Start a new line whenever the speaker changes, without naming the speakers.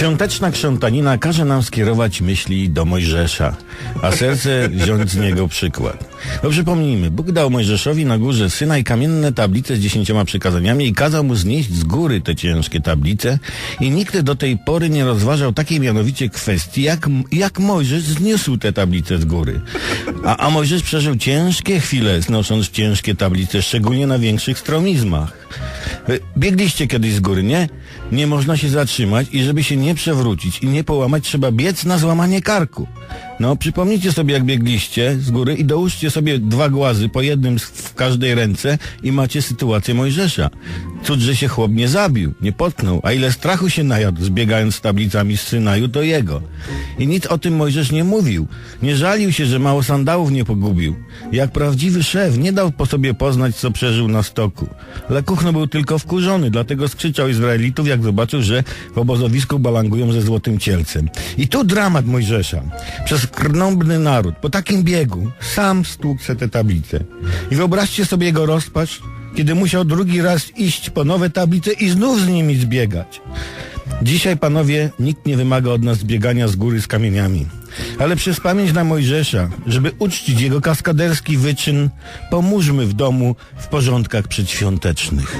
Świąteczna krzątanina każe nam skierować myśli do Mojżesza, a serce wziąć z niego przykład. Bo przypomnijmy, Bóg dał Mojżeszowi na górze syna i kamienne tablice z dziesięcioma przykazaniami i kazał mu znieść z góry te ciężkie tablice i nikt do tej pory nie rozważał takiej mianowicie kwestii, jak, jak Mojżesz zniósł te tablice z góry. A, a Mojżesz przeżył ciężkie chwile, znosząc ciężkie tablice, szczególnie na większych stromizmach. Biegliście kiedyś z góry, nie? Nie można się zatrzymać i żeby się nie przewrócić i nie połamać, trzeba biec na złamanie karku. No, przypomnijcie sobie, jak biegliście z góry i dołóżcie sobie dwa głazy po jednym z- każdej ręce i macie sytuację Mojżesza. Cud, że się chłop nie zabił, nie potknął, a ile strachu się najadł, zbiegając z tablicami z Synaju, to jego. I nic o tym Mojżesz nie mówił. Nie żalił się, że mało sandałów nie pogubił. Jak prawdziwy szef nie dał po sobie poznać, co przeżył na stoku. Lekuchno był tylko wkurzony, dlatego skrzyczał Izraelitów, jak zobaczył, że w obozowisku balangują ze złotym cielcem. I tu dramat Mojżesza. Przez krnąbny naród, po takim biegu, sam stłukł te tablice. I wyobraźcie sobie jego rozpacz, kiedy musiał drugi raz iść po nowe tablice i znów z nimi zbiegać. Dzisiaj, panowie, nikt nie wymaga od nas zbiegania z góry z kamieniami. Ale przez pamięć na Mojżesza, żeby uczcić jego kaskaderski wyczyn, pomóżmy w domu w porządkach przedświątecznych.